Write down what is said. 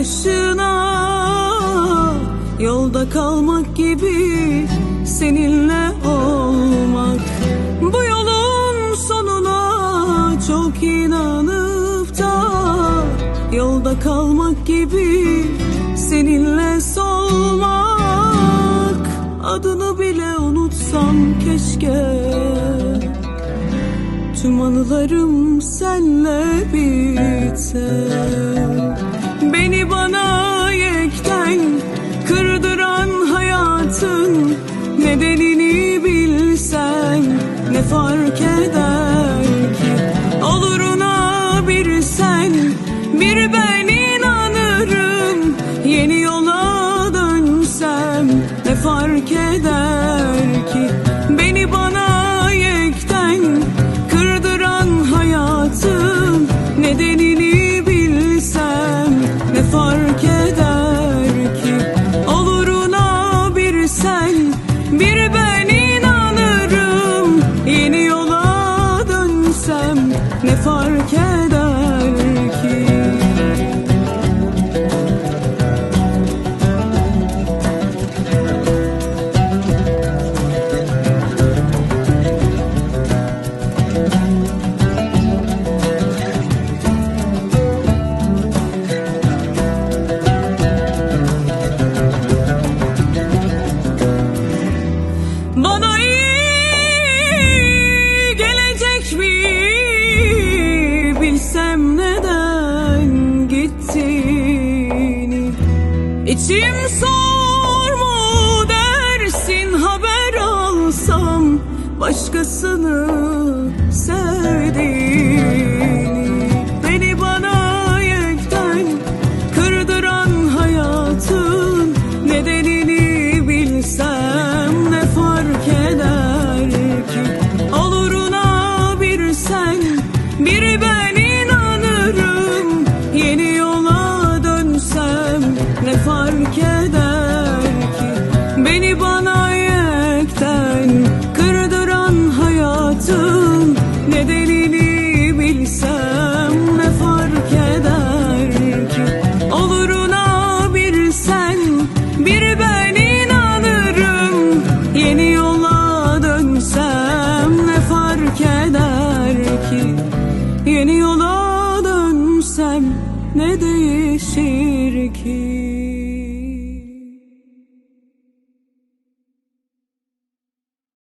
başına. Yolda kalmak gibi seninle olmak. Bu yolun sonuna çok inanıp da Yolda kalmak gibi seninle solmak. Adını bile unutsam keşke Tüm anılarım senle biter Beni bana yekten kırdıran hayatın Nedenini bilsen ne fark eder ki? Oluruna bir sen bir ben inanırım Yeni yola dönsem ne fark eder fark eder ki Oluruna bir sen bir ben inanırım. Yeni yola dönsem ne fark eder İçim sor mu dersin haber alsam başkasını sevdiğini Yeni yola dönsem ne değişir ki?